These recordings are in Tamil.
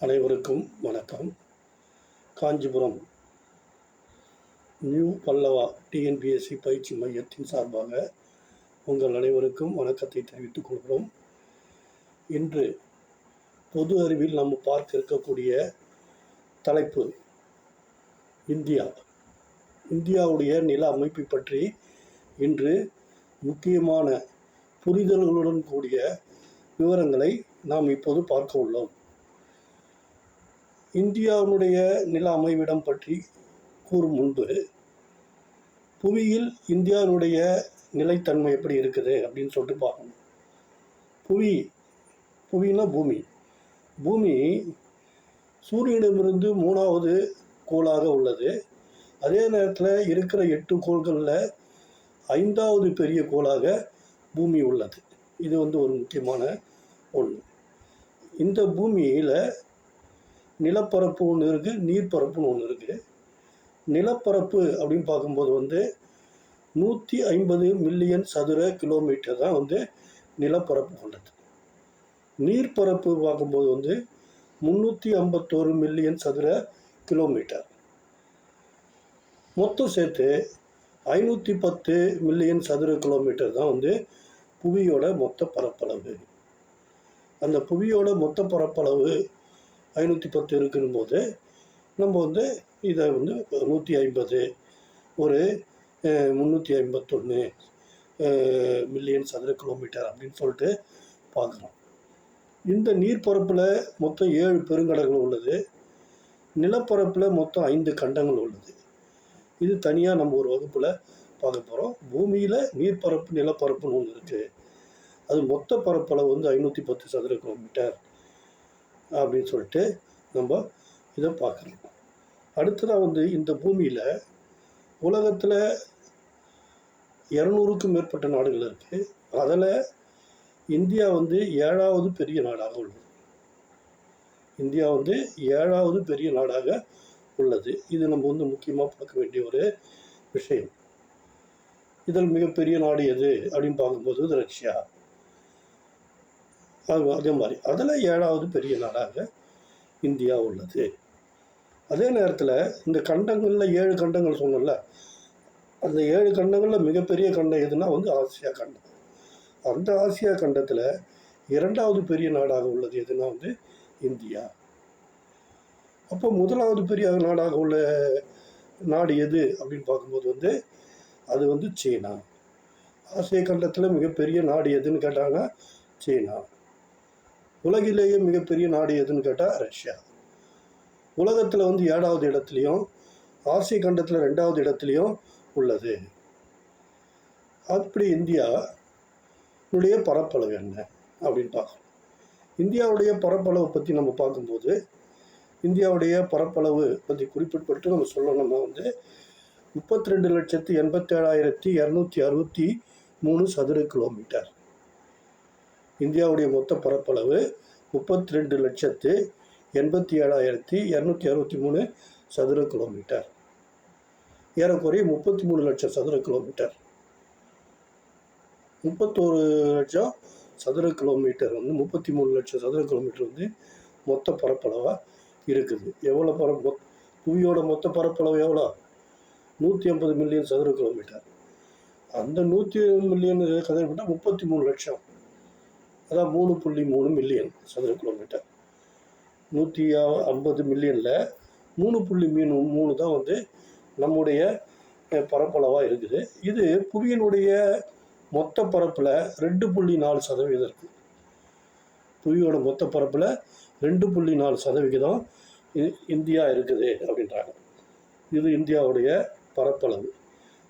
அனைவருக்கும் வணக்கம். காஞ்சிபுரம் நியூ பல்லவா டிஎன்பிஎஸ்சி பயிற்சி மையத்தின் சார்பாக உங்கள் அனைவருக்கும் வணக்கத்தை தெரிவித்துக் கொள்கிறோம். இன்று பொது அறிவில் நம்ம பார்க்க இருக்கக்கூடிய தலைப்பு இந்தியா. இந்தியாவுடைய நில அமைப்பை பற்றி இன்று முக்கியமான புரிதல்களுடன் கூடிய விவரங்களை நாம் இப்போது பார்க்க உள்ளோம். இந்தியாவினுடைய நில அமைவிடம் பற்றி கூறும் முன்பு புவியில் இந்தியாவினுடைய நிலைத்தன்மை எப்படி இருக்குது அப்படின்னு சொல்லிட்டு பார்க்கணும். புவி புவினா பூமி. பூமி சூரியனிடமிருந்து மூணாவது கோளாக உள்ளது. அதே நேரத்தில் இருக்கிற எட்டு கோள்களில் ஐந்தாவது பெரிய கோளாக பூமி உள்ளது. இது வந்து ஒரு முக்கியமான ஒன்று இந்த பூமியில் நிலப்பரப்பு ஒன்று இருக்குது நீர்ப்பரப்புன்னு ஒன்று இருக்குது நிலப்பரப்பு அப்படின்னு பார்க்கும்போது வந்து நூற்றி ஐம்பது மில்லியன் சதுர கிலோமீட்டர் தான் வந்து நிலப்பரப்பு கொண்டது. நீர்ப்பரப்பு பார்க்கும்போது வந்து முந்நூற்றி ஐம்பத்தோரு மில்லியன் சதுர கிலோமீட்டர். மொத்தம் சேர்த்து ஐநூற்றி பத்து மில்லியன் சதுர கிலோமீட்டர் தான் வந்து புவியோட மொத்த பரப்பளவு. அந்த புவியோட மொத்த பரப்பளவு ஐநூற்றி பத்து இருக்கிற போது நம்ம வந்து இதை வந்து நூற்றி ஐம்பது ஒரு முந்நூற்றி ஐம்பத்தொன்று மில்லியன் சதுர கிலோமீட்டர் அப்படின்னு சொல்லிட்டு பார்க்குறோம். இந்த நீர்ப்பரப்பில் மொத்தம் ஏழு பெருங்கடல்கள் உள்ளது. நிலப்பரப்பில் மொத்தம் ஐந்து கண்டங்கள் உள்ளது. இது தனியாக நம்ம ஒரு வகுப்பில் பார்க்க போகிறோம் பூமியில் நீர்ப்பரப்பு நிலப்பரப்புன்னு ஒன்று இருக்குது அது மொத்த பரப்பளவு வந்து ஐநூற்றி பத்து சதுர கிலோமீட்டர் அப்படின்னு சொல்லிட்டு நம்ம இதை பார்க்குறோம் அடுத்ததாக வந்து இந்த பூமியில் உலகத்தில் இரநூறுக்கும் மேற்பட்ட நாடுகள் இருக்குது அதில் இந்தியா வந்து ஏழாவது பெரிய நாடாக உள்ளது. இந்தியா வந்து ஏழாவது பெரிய நாடாக உள்ளது. இது நம்ம வந்து முக்கியமாக பார்க்க வேண்டிய ஒரு விஷயம். இதில் மிகப்பெரிய நாடு எது அப்படின்னு பார்க்கும்போது ரஷ்யா. அது அதே மாதிரி. அதில் ஏழாவது பெரிய நாடாக இந்தியா உள்ளது. அதே நேரத்தில் இந்த கண்டங்களில் ஏழு கண்டங்கள் சொன்னோம்ல அந்த ஏழு கண்டங்களில் மிகப்பெரிய கண்டம் எதுனா வந்து ஆசியா கண்டம். அந்த ஆசியா கண்டத்தில் இரண்டாவது பெரிய நாடாக உள்ளது எதுனா வந்து இந்தியா. அப்போ முதலாவது பெரிய நாடாக உள்ள நாடு எது அப்படின்னு பார்க்கும்போது வந்து அது வந்து சீனா. ஆசிய கண்டத்தில் மிகப்பெரிய நாடு எதுன்னு கேட்டாங்கன்னா சீனா. உலகிலேயே மிகப்பெரிய நாடு எதுன்னு கேட்டால் ரஷ்யா. உலகத்தில் வந்து ஏழாவது இடத்துலையும் ஆசிய கண்டத்தில் ரெண்டாவது இடத்துலையும் உள்ளது. அப்படி இந்தியா உடைய பரப்பளவு என்ன? அப்படின்னு பார்க்கணும். இந்தியாவுடைய பரப்பளவை பற்றி நம்ம பார்க்கும்போது இந்தியாவுடைய பரப்பளவு பற்றி குறிப்பிட்டு நம்ம சொல்லணும்னா வந்து முப்பத்தி ரெண்டு லட்சத்து எண்பத்தேழாயிரத்தி இரநூத்தி அறுபத்தி மூணு சதுர கிலோமீட்டர். இந்தியாவுடைய மொத்த பரப்பளவு முப்பத்தி ரெண்டு லட்சத்து எண்பத்தி ஏழாயிரத்தி இரநூத்தி அறுபத்தி மூணு சதுர கிலோமீட்டர். ஏறக்குறைய முப்பத்தி மூணு லட்சம் சதுர கிலோமீட்டர். முப்பத்தோரு லட்சம் சதுர கிலோமீட்டர் வந்து முப்பத்தி மூணு லட்சம் சதுர கிலோமீட்டர் வந்து மொத்த பரப்பளவாக இருக்குது. எவ்வளோ பரப்பு புவியோட மொத்த பரப்பளவு எவ்வளோ? நூற்றி ஐம்பது மில்லியன் சதுர கிலோமீட்டர். அந்த நூற்றி மில்லியன் சதுர கிலோமீட்டர் முப்பத்தி மூணு லட்சம். அதான் மூணு புள்ளி மூணு மில்லியன் சதுர கிலோமீட்டர் நூற்றி ஐம்பது மில்லியனில் மூணு புள்ளி மீன் மூணு தான் வந்து நம்முடைய பரப்பளவாக இருக்குது. இது புவியினுடைய மொத்த பரப்பில் ரெண்டு புள்ளி நாலு சதவீதம் இருக்குது புவியோட மொத்த பரப்பில் ரெண்டு புள்ளி நாலு சதவிகிதம் இந்தியா இருக்குது அப்படின்றாங்க. இது இந்தியாவுடைய பரப்பளவு.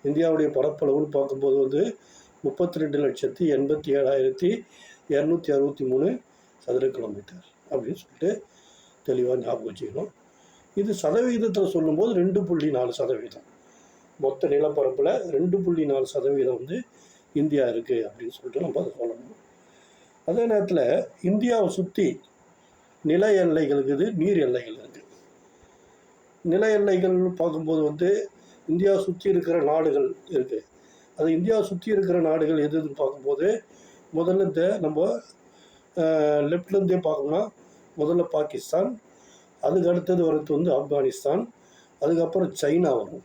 இந்தியாவுடைய பரப்பளவுன்னு பார்க்கும்போது வந்து முப்பத்தி ரெண்டு லட்சத்தி எண்பத்தி ஏழாயிரத்தி இரநூத்தி அறுபத்தி மூணு சதுர கிலோமீட்டர் அப்படின்னு சொல்லிட்டு தெளிவாக ஞாபகம் வச்சுக்கணும். இது சதவீதத்தில் சொல்லும்போது ரெண்டு புள்ளி நாலு சதவீதம். மொத்த நிலப்பரப்பில் ரெண்டு புள்ளி நாலு சதவீதம் வந்து இந்தியா இருக்குது அப்படின்னு சொல்லிட்டு நம்ம அதை சொல்லணும் அதே நேரத்தில் இந்தியாவை சுற்றி நில எல்லைகள் இருக்குது நீர் எல்லைகள் இருக்குது நில எல்லைகள் பார்க்கும்போது வந்து இந்தியா சுற்றி இருக்கிற நாடுகள் இருக்குது அது இந்தியா சுற்றி இருக்கிற நாடுகள் எது எதுன்னு பார்க்கும்போது முதல்ல இந்த நம்ம லெஃப்ட்லேருந்தே பார்க்கணும்னா முதல்ல பாகிஸ்தான் அதுக்கு அடுத்தது வரது வந்து ஆப்கானிஸ்தான் அதுக்கப்புறம் சைனா வரும்.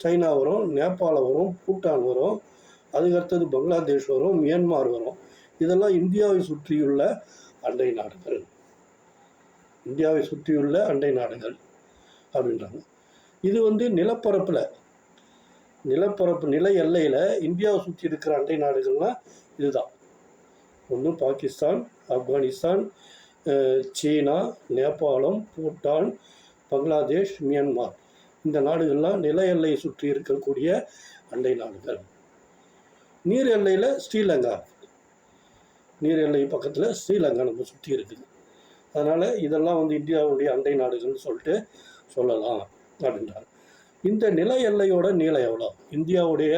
சைனா வரும் நேபாளம் வரும் பூட்டான் வரும் அதுக்கு அடுத்தது பங்களாதேஷ் வரும் மியான்மார் வரும். இதெல்லாம் இந்தியாவை சுற்றியுள்ள அண்டை நாடுகள். இந்தியாவை சுற்றியுள்ள அண்டை நாடுகள் அப்படின்றாங்க. இது வந்து நிலப்பரப்பில் நிலப்பரப்பு நில எல்லையில் இந்தியாவை சுற்றி இருக்கிற அண்டை நாடுகள்னால் இதுதான். ஒன்று பாகிஸ்தான் ஆப்கானிஸ்தான் சீனா நேபாளம் பூட்டான் பங்களாதேஷ் மியான்மார். இந்த நாடுகள்லாம் நில எல்லையை சுற்றி இருக்கக்கூடிய அண்டை நாடுகள். நீர் எல்லையில் ஸ்ரீலங்கா. நீர் எல்லை பக்கத்தில் ஸ்ரீலங்கா நம்ம சுற்றி இருக்குது அதனால் இதெல்லாம் வந்து இந்தியாவுடைய அண்டை நாடுகள்னு சொல்லிட்டு சொல்லலாம் அப்படின்றாங்க இந்த நில எல்லையோட நீளம் எவ்வளோ? இந்தியாவுடைய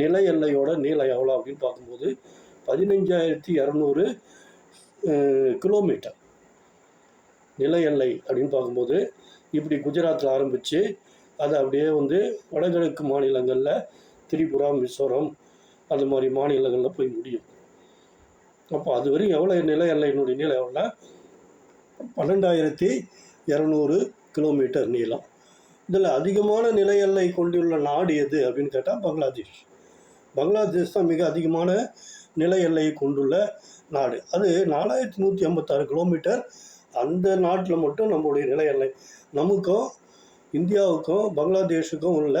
நில எல்லையோட நீளம் எவ்வளோ அப்படின்னு பார்க்கும்போது பதினஞ்சாயிரத்தி இரநூறு கிலோமீட்டர் நில எல்லை அப்படின்னு பார்க்கும்போது இப்படி குஜராத்தில் ஆரம்பித்து அது அப்படியே வந்து வடகிழக்கு மாநிலங்களில் திரிபுரா மிசோரம் அது மாதிரி மாநிலங்களில் போய் முடியும். அப்போ அது வரையும் எவ்வளோ நில எல்லையினுடைய நீளம் எவ்வளோ பன்னெண்டாயிரத்தி இரநூறு கிலோமீட்டர் நீளம். இதில் அதிகமான நில எல்லை கொண்டுள்ள நாடு எது அப்படின்னு கேட்டால் பங்களாதேஷ். பங்களாதேஷ் தான் மிக அதிகமான நில எல்லையை கொண்டுள்ள நாடு. அது நாலாயிரத்தி நூற்றி ஐம்பத்தாறு கிலோமீட்டர். அந்த நாட்டில் மட்டும் நம்மளுடைய நில எல்லை. நமக்கும் இந்தியாவுக்கும் பங்களாதேஷுக்கும் உள்ள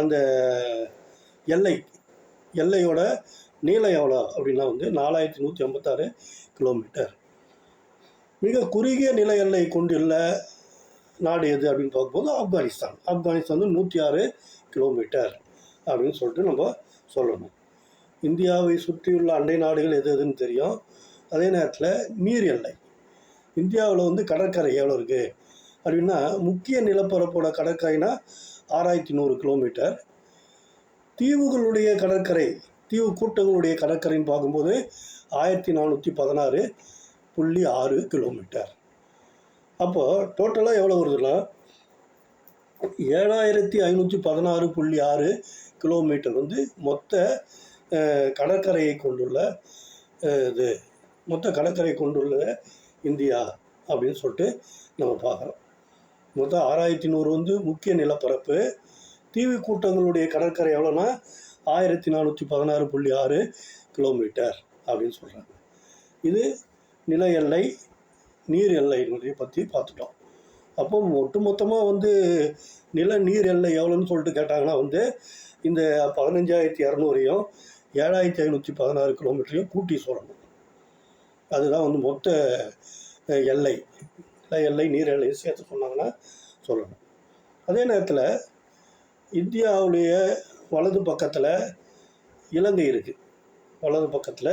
அந்த எல்லை எல்லையோட நீளம் எவ்வளோ அப்படின்னா வந்து நாலாயிரத்தி நூற்றி ஐம்பத்தாறு கிலோமீட்டர். மிக குறுகிய நில எல்லை கொண்டுள்ள நாடு எது அப்படின்னு பார்க்கும்போது ஆப்கானிஸ்தான். ஆப்கானிஸ்தான் வந்து நூற்றி ஆறு கிலோமீட்டர் அப்படின்னு சொல்லிட்டு நம்ம சொல்லணும். இந்தியாவை சுற்றியுள்ள அண்டை நாடுகள் எது எதுன்னு தெரியும். அதே நேரத்தில் நீர் எல்லை. இந்தியாவில் வந்து கடற்கரை எவ்வளோ இருக்குது அப்படின்னா முக்கிய நிலப்பரப்போட கடற்கரைனா ஆறாயிரத்தி நூறு கிலோமீட்டர் தீவுகளுடைய கடற்கரை தீவு கூட்டங்களுடைய கடற்கரைன்னு பார்க்கும்போது ஆயிரத்தி நானூற்றி பதினாறு புள்ளி ஆறு கிலோமீட்டர் அப்போது டோட்டலாக எவ்வளோ வருதுன்னா ஏழாயிரத்தி ஐநூற்றி பதினாறு புள்ளி ஆறு கிலோமீட்டர் வந்து மொத்த கடற்கரையை கொண்டுள்ள இது மொத்த கடற்கரை கொண்டுள்ள இந்தியா அப்படின்னு சொல்லிட்டு நம்ம பார்க்குறோம். மொத்தம் ஆறாயிரத்தி நூறு வந்து முக்கிய நிலப்பரப்பு. தீவு கூட்டங்களுடைய கடற்கரை எவ்வளோன்னா ஆயிரத்தி நானூற்றி பதினாறு புள்ளி ஆறு கிலோமீட்டர் அப்படின்னு சொல்கிறாங்க இது நில எல்லை நீர் எல்லையினுடைய பற்றி பார்த்துட்டோம். அப்போ ஒட்டுமொத்தமாக வந்து நில நீர் எல்லை எவ்வளோன்னு சொல்லிட்டு கேட்டாங்கன்னா வந்து இந்த பதினஞ்சாயிரத்தி இரநூறையும் ஏழாயிரத்தி ஐநூற்றி பதினாறு கிலோமீட்டரையும் கூட்டி சொல்லணும் அதுதான் வந்து மொத்த எல்லை. எல்லை நீர் எல்லையும் சேர்த்து சொன்னாங்கன்னா சொல்லணும். அதே நேரத்தில் இந்தியாவுடைய வலது பக்கத்தில் இலங்கை இருக்குது வலது பக்கத்தில்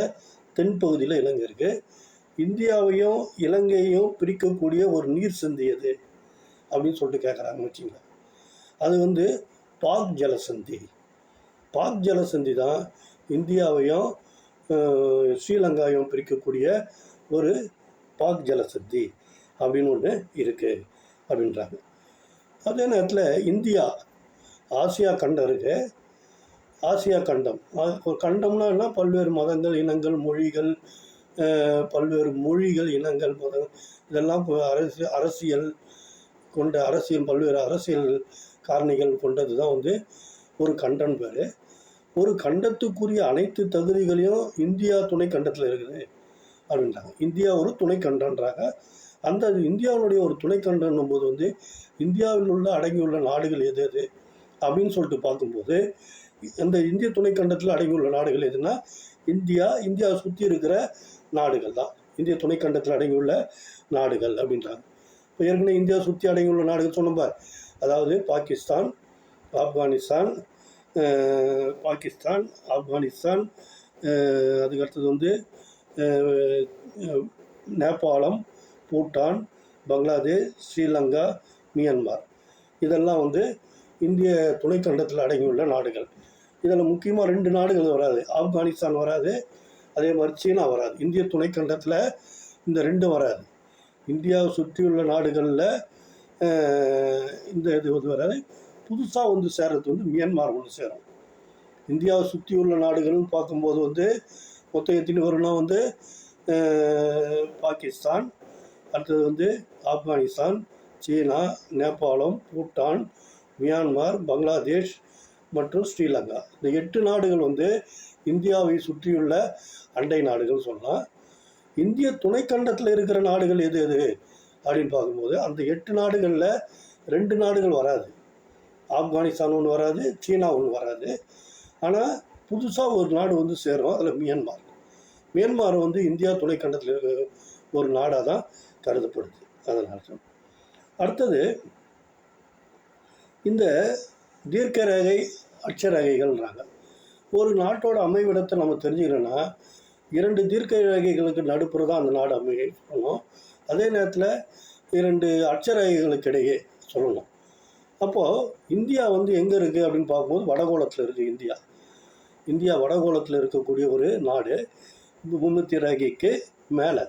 தென்பகுதியில் இலங்கை இருக்குது இந்தியாவையும் இலங்கையையும் பிரிக்கக்கூடிய ஒரு நீர் சந்தி எது? அப்படின்னு சொல்லிட்டு கேட்குறாங்கன்னு வச்சுங்களேன் அது வந்து பாக் ஜலசந்தி. பாக் ஜலசந்தி தான் இந்தியாவையும் ஸ்ரீலங்காவையும் பிரிக்கக்கூடிய ஒரு பாக் ஜலசந்தி அப்படின்னு ஒன்று இருக்குது அப்படின்றாங்க. அதே நேரத்தில் இந்தியா ஆசியா கண்டம் இருக்கு. ஆசியா கண்டம். ஒரு கண்டம்னா என்ன? பல்வேறு மதங்கள் இனங்கள் மொழிகள் பல்வேறு மொழிகள் இனங்கள் மதம் இதெல்லாம் அரசு அரசியல் கொண்ட அரசியல் பல்வேறு அரசியல் காரணிகள் கொண்டது தான் வந்து ஒரு கண்டன் பேர். ஒரு கண்டத்துக்குரிய அனைத்து தகுதிகளையும் இந்தியா துணை கண்டத்தில் இருக்குது அப்படின்றாங்க. இந்தியா ஒரு துணை கண்டன்றாங்க. அந்த இந்தியாவுடைய ஒரு துணை கண்டன் போது வந்து இந்தியாவில் உள்ள அடங்கியுள்ள நாடுகள் எது எது அப்படின்னு சொல்லிட்டு பார்க்கும்போது அந்த இந்திய துணை கண்டத்தில் அடங்கியுள்ள நாடுகள் எதுனா இந்தியா இந்தியாவை சுற்றி இருக்கிற நாடுகள் தான். இந்திய துணை கண்டத்தில் அடங்கியுள்ள நாடுகள் அப்படின்றாங்க. இப்போ ஏற்கனவே இந்தியா சுற்றி அடங்கியுள்ள நாடுகள் சொன்னோம் அதாவது பாகிஸ்தான் ஆப்கானிஸ்தான் பாகிஸ்தான் ஆப்கானிஸ்தான் அதுக்கடுத்தது அதுக்கு அடுத்தது வந்து நேபாளம் பூட்டான் பங்களாதேஷ் ஸ்ரீலங்கா மியான்மார். இதெல்லாம் வந்து இந்திய துணைக்கண்டத்தில் அடங்கியுள்ள நாடுகள். இதில் முக்கியமாக ரெண்டு நாடுகள் வராது. ஆப்கானிஸ்தான் வராது அதே மாதிரி சீனா வராது. இந்திய துணைக்கண்டத்தில் இந்த ரெண்டும் வராது. இந்தியாவை சுற்றியுள்ள நாடுகளில் இந்த இது வந்து வராது. புதுசாக வந்து சேர்றது வந்து மியான்மார் ஒன்று சேரும். இந்தியாவை சுற்றி உள்ள நாடுகள்னு பார்க்கும்போது வந்து மொத்தம் எத்தனை வரும்னா வந்து பாகிஸ்தான் அடுத்தது வந்து ஆப்கானிஸ்தான் சீனா நேபாளம் பூட்டான் மியான்மர் பங்களாதேஷ் மற்றும் ஸ்ரீலங்கா. இந்த எட்டு நாடுகள் வந்து இந்தியாவை சுற்றியுள்ள அண்டை நாடுகள் சொல்லலாம். இந்திய துணைக்கண்டத்தில் இருக்கிற நாடுகள் எது எது? அப்படின்னு பார்க்கும்போது அந்த எட்டு நாடுகளில் ரெண்டு நாடுகள் வராது. ஆப்கானிஸ்தான் ஒன்று வராது சீனா ஒன்று வராது. ஆனால் புதுசாக ஒரு நாடு வந்து சேரும் அதில் மியான்மார். மியான்மார் வந்து இந்தியா துணைக்கண்டத்தில் இருக்கிற ஒரு நாடாக தான் கருதப்படுது அதனால் அடுத்தது இந்த தீர்க்க ரேகை அட்சரேகைகள்ன்றாங்க. ஒரு நாட்டோட அமைவிடத்தை நம்ம தெரிஞ்சுக்கிறோன்னா இரண்டு தீர்க்க ரேகைகளுக்கு நடுப்புற தான் அந்த நாடு அமைய சொல்லணும் அதே நேரத்தில் இரண்டு அட்சரேகைகளுக்கு இடையே சொல்லணும். அப்போது இந்தியா வந்து எங்கே இருக்குது அப்படின்னு பார்க்கும்போது வடகோளத்தில் இருக்குது இந்தியா. இந்தியா வடகோளத்தில் இருக்கக்கூடிய ஒரு நாடு. பூமி ரேகைக்கு மேலே.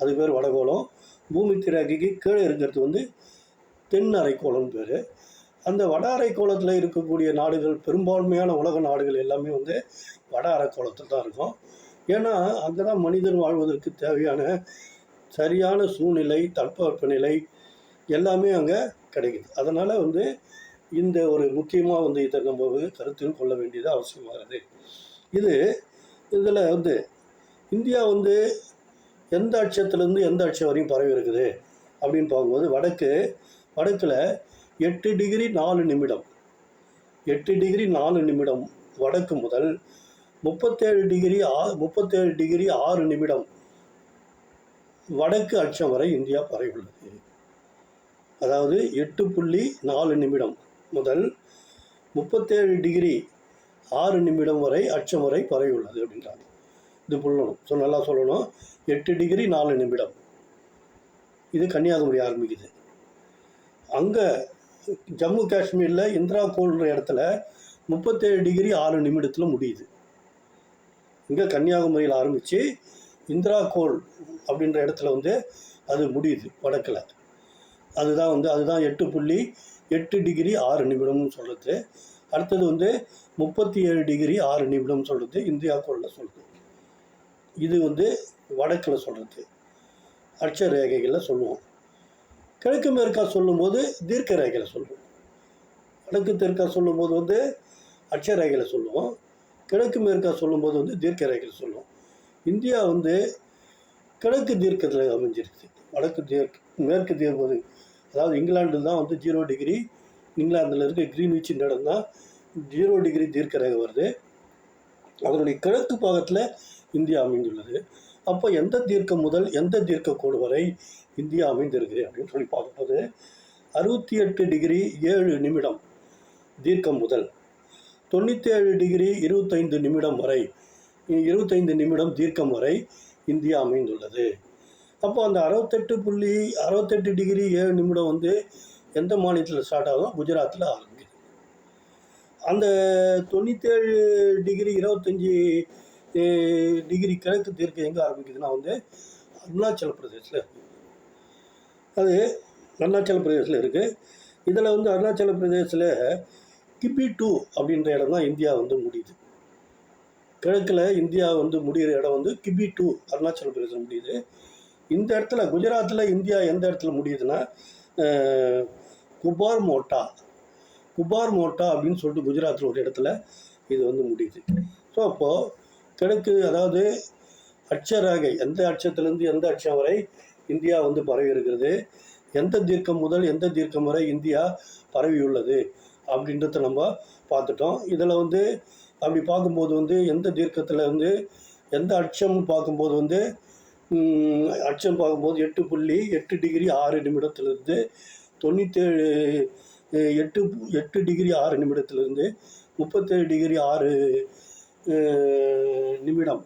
அது பேர் வடகோளம். பூமி ரேகைக்கு கீழே இருக்கிறது வந்து தென் அரைக்கோளம்னு பேர். அந்த வட அரைக்கோளத்தில் இருக்கக்கூடிய நாடுகள் பெரும்பான்மையான உலக நாடுகள் எல்லாமே வந்து வட அரைக்கோளத்தில் தான் இருக்கும். ஏன்னா அங்கே தான் மனிதன் வாழ்வதற்கு தேவையான சரியான சூழ்நிலை தட்பவெப்பநிலை எல்லாமே அங்கே கிடைக்குது. அதனால் வந்து இந்த ஒரு முக்கியமாக வந்து இதை நம்ம கருத்தில் கொள்ள வேண்டியது அவசியமாகிறது. இது இதில் வந்து இந்தியா வந்து எந்த அட்சத்துலேருந்து எந்த அட்சம் வரையும் பரவி இருக்குது அப்படின்னு பார்க்கும்போது வடக்கு வடக்கில் எட்டு டிகிரி நாலு நிமிடம் எட்டு டிகிரி நாலு நிமிடம் வடக்கு முதல் முப்பத்தேழு டிகிரி ஆ முப்பத்தேழு டிகிரி ஆறு நிமிடம் வடக்கு அட்சம் வரை இந்தியா பரவியுள்ளது. அதாவது எட்டு புள்ளி நாலு நிமிடம் முதல் முப்பத்தேழு டிகிரி ஆறு நிமிடம் வரை அச்சம் வரை பரவியுள்ளது அப்படின்றாங்க. இது சொல்லணும் ஸோ நல்லா சொல்லணும். எட்டு டிகிரி நாலு நிமிடம். இது கன்னியாகுமரி ஆரம்பிக்குது. அங்கே ஜம்மு காஷ்மீரில் இந்திரா கோல்ன்ற இடத்துல முப்பத்தேழு டிகிரி ஆறு நிமிடத்தில் முடியுது. இங்கே கன்னியாகுமரியில் ஆரம்பித்து இந்திரா கோல் அப்படின்ற இடத்துல வந்து அது முடியுது வடக்கில். அதுதான் வந்து அதுதான் எட்டு புள்ளி எட்டு டிகிரி ஆறு நிமிடம்னு சொல்கிறது அடுத்தது வந்து முப்பத்தி ஏழு டிகிரி ஆறு நிமிடம் சொல்கிறது இந்தியா கோளில் சொல்கிறது இது வந்து வடக்கில் சொல்கிறது அட்ச ரேகைகளில் சொல்லுவோம். கிழக்கு மேற்கா சொல்லும்போது தீர்க்க ரேகையில் சொல்லுவோம். வடக்கு தெற்கா சொல்லும்போது வந்து அட்ச ரேகையில் சொல்லுவோம். கிழக்கு மேற்கா சொல்லும்போது வந்து தீர்க்க ரேகையில் சொல்லுவோம். இந்தியா வந்து கிழக்கு தீர்க்கத்தில் அமைஞ்சிருக்கு வடக்கு தீர்க்க மேற்கு தீர்ப்பது அதாவது இங்கிலாந்து தான் வந்து ஜீரோ டிகிரி இங்கிலாந்தில் இருக்க கிரீன்விச் இடம் தான் ஜீரோ டிகிரி தீர்க்க ரேகை வருது. அதனுடைய கிழக்கு பாகத்தில் இந்தியா அமைந்துள்ளது. அப்போ எந்த தீர்க்கம் முதல் எந்த தீர்க்க கோடு வரை இந்தியா அமைந்திருக்கு அப்படின்னு சொல்லி பார்க்கும்போது அறுபத்தி எட்டு டிகிரி ஏழு நிமிடம் தீர்க்கம் முதல் தொண்ணூற்றேழு டிகிரி இருபத்தைந்து நிமிடம் வரை இருபத்தைந்து நிமிடம் தீர்க்கம் வரை இந்தியா அமைந்துள்ளது. அப்போ அந்த அறுபத்தெட்டு புள்ளி அறுபத்தெட்டு டிகிரி ஏழு நிமிடம் வந்து எந்த மாநிலத்தில் ஸ்டார்ட் ஆகும் குஜராத்தில் ஆரம்பிக்குது அந்த தொண்ணூற்றேழு டிகிரி இருபத்தஞ்சி டிகிரி கிழக்கு தீர்க்க எங்கே ஆரம்பிக்குதுன்னா வந்து அருணாச்சல பிரதேசில் அது அருணாச்சல பிரதேசில் இருக்குது இதில் வந்து அருணாச்சல பிரதேசில் கிபி டூ அப்படின்ற இடம் தான் இந்தியா வந்து முடியுது. கிழக்கில் இந்தியா வந்து முடிகிற இடம் வந்து கிபி டூ அருணாச்சல பிரதேசம் முடியுது. இந்த இடத்துல குஜராத்தில் இந்தியா எந்த இடத்துல முடியுதுன்னா குபார் மோட்டா. குபார் மோட்டா அப்படின்னு சொல்லிட்டு குஜராத்தில் ஒரு இடத்துல இது வந்து முடியுது. ஸோ அப்போது கிழக்கு அதாவது அட்சரேகை எந்த அட்சத்திலேருந்து எந்த அட்சம் வரை இந்தியா வந்து பரவி இருக்கிறது எந்த தீர்க்கம் முதல் எந்த தீர்க்கம் வரை இந்தியா பரவியுள்ளது அப்படின்றத நம்ம பார்த்துட்டோம். இதில் வந்து அப்படி பார்க்கும்போது வந்து எந்த தீர்க்கத்தில் வந்து எந்த அட்சம்னு பார்க்கும்போது வந்து அச்சம் அட்சம் பார்க்கும்போது எட்டு புள்ளி எட்டு டிகிரி ஆறு நிமிடத்திலிருந்து தொண்ணூற்றேழு எட்டு எட்டு டிகிரி ஆறு நிமிடத்திலிருந்து முப்பத்தேழு டிகிரி ஆறு நிமிடம்.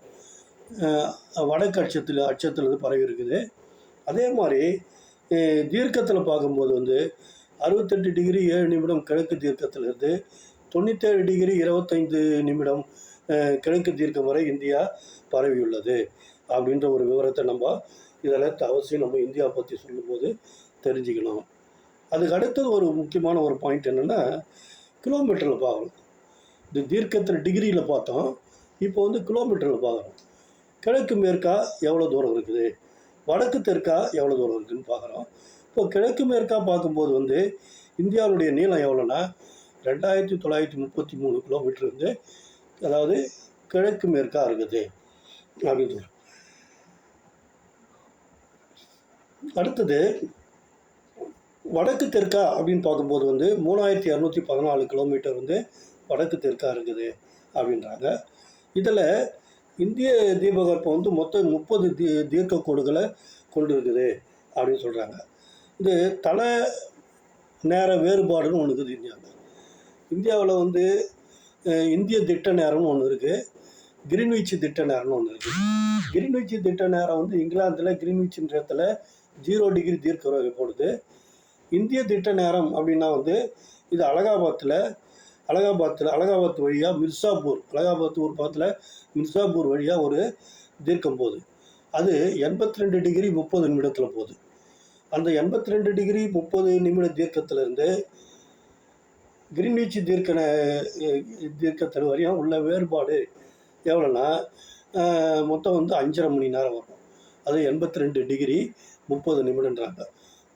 வடக்கு அட்சத்தில் அச்சத்திலிருந்து பரவி இருக்குது. அதே மாதிரி தீர்க்கத்தில் பார்க்கும்போது வந்து அறுபத்தெட்டு டிகிரி ஏழு நிமிடம் கிழக்கு தீர்க்கத்திலிருந்து தொண்ணூற்றேழு டிகிரி இருபத்தைந்து நிமிடம் கிழக்கு தீர்க்கம் வரை இந்தியா பரவியுள்ளது. அப்படின்ற ஒரு விவரத்தை நம்ம இதில் அவசியம் நம்ம இந்தியா பற்றி சொல்லும்போது தெரிஞ்சுக்கணும். அதுக்கு அடுத்தது ஒரு முக்கியமான ஒரு பாயிண்ட் என்னென்னா கிலோமீட்டரில் பார்க்கணும். இது தீர்க்கத்தில் டிகிரியில் பார்த்தோம். இப்போ வந்து கிலோமீட்டரில் பார்க்குறோம். கிழக்கு மேற்கா எவ்வளோ தூரம் இருக்குது? வடக்கு தெற்கா எவ்வளோ தூரம் இருக்குதுன்னு பார்க்குறோம். இப்போ கிழக்கு மேற்கா பார்க்கும்போது வந்து இந்தியாவுடைய நீளம் எவ்வளோன்னா ரெண்டாயிரத்தி தொள்ளாயிரத்தி முப்பத்தி மூணு கிலோமீட்டர் வந்து அதாவது கிழக்கு மேற்கா இருக்குது. அப்படின்னு சொல்கிறோம் அடுத்தது வடக்கு தெற்கா அப்படின்னு பார்க்கும்போது வந்து மூணாயிரத்தி இரநூத்தி பதினாலு கிலோமீட்டர் வந்து வடக்கு தெற்கா இருக்குது அப்படின்றாங்க. இதில் இந்திய தீபகற்பம் வந்து மொத்தம் முப்பது தீ தீர்க்க கோடுகளை கொண்டு இருக்குது அப்படின்னு சொல்கிறாங்க இது தல நேர வேறுபாடுன்னு ஒன்று இருக்குது இந்தியாவில். இந்தியாவில் வந்து இந்திய திட்ட நேரம்னு ஒன்று இருக்குது கிரீன்விச் திட்ட நேரம்னு ஒன்று இருக்குது கிரீன்விச் திட்ட நேரம் வந்து இங்கிலாந்தில் கிரீன்விச் நேரத்தில் ஜீரோ டிகிரி தீர்க்க ரேகை போடுது. இந்திய திட்ட நேரம் அப்படின்னா வந்து இது அலகாபாத்தில் அலகாபாத்தில் அலகாபாத் வழியாக மிர்சாப்பூர் அலகாபாத் ஊர் பக்கத்தில் மிர்சாப்பூர் வழியாக ஒரு தீர்க்கம் போகுது. அது எண்பத்தி ரெண்டு டிகிரி முப்பது நிமிடத்தில் போகுது. அந்த எண்பத்தி ரெண்டு டிகிரி முப்பது நிமிட தீர்க்கத்திலிருந்து கிரீன்விச் தீர்க்க நே- தீர்க்கத்தில் வரையும் உள்ள வேறுபாடு எவ்வளோன்னா மொத்தம் வந்து அஞ்சரை மணி நேரம் வரும். அது எண்பத்தி ரெண்டு டிகிரி முப்பது நிமிடன்றாங்க.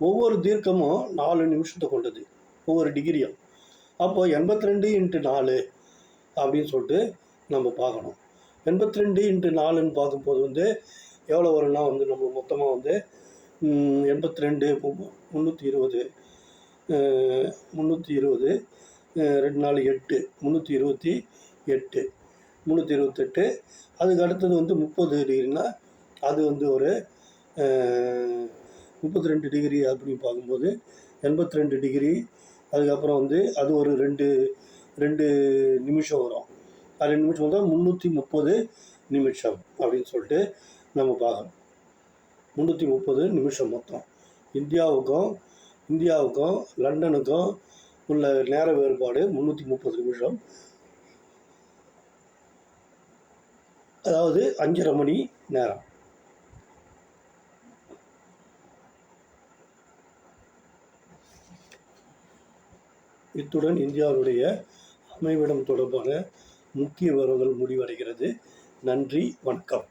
ஒவ்வொரு தீர்க்கமும் நாலு நிமிஷத்தை கொண்டது. ஒவ்வொரு டிகிரியும் அப்போ எண்பத்தி ரெண்டு இன்ட்டு நாலு அப்படின்னு சொல்லிட்டு நம்ம பார்க்கணும். எண்பத்தி ரெண்டு இன்ட்டு நாலுன்னு பார்க்கும்போது வந்து எவ்வளோ வரும்னா வந்து நம்ம மொத்தமாக வந்து எண்பத்தி ரெண்டு முந்நூற்றி இருபது முந்நூற்றி இருபது ரெண்டு நாலு எட்டு முந்நூற்றி இருபத்தி எட்டு முந்நூற்றி இருபத்தெட்டு. அதுக்கு அடுத்தது வந்து முப்பது டிகிரினா அது வந்து ஒரு முப்பத்தி ரெண்டு டிகிரி அப்படின்னு பார்க்கும்போது எண்பத்தி ரெண்டு டிகிரி. அதுக்கப்புறம் வந்து அது ஒரு ரெண்டு ரெண்டு நிமிஷம் வரும். அது ரெண்டு நிமிஷம் வந்தால் முந்நூற்றி முப்பது நிமிஷம் அப்படின்னு சொல்லிட்டு நம்ம பார்க்கணும். முந்நூற்றி முப்பது நிமிஷம் மொத்தம். இந்தியாவுக்கும் இந்தியாவுக்கும் லண்டனுக்கும் உள்ள நேர வேறுபாடு முந்நூற்றி முப்பது நிமிஷம். அதாவது அஞ்சரை மணி நேரம். இத்துடன் இந்தியாவுடைய அமைவிடம் தொடர்பான முக்கிய விவரங்கள் முடிவடைகிறது. நன்றி வணக்கம்.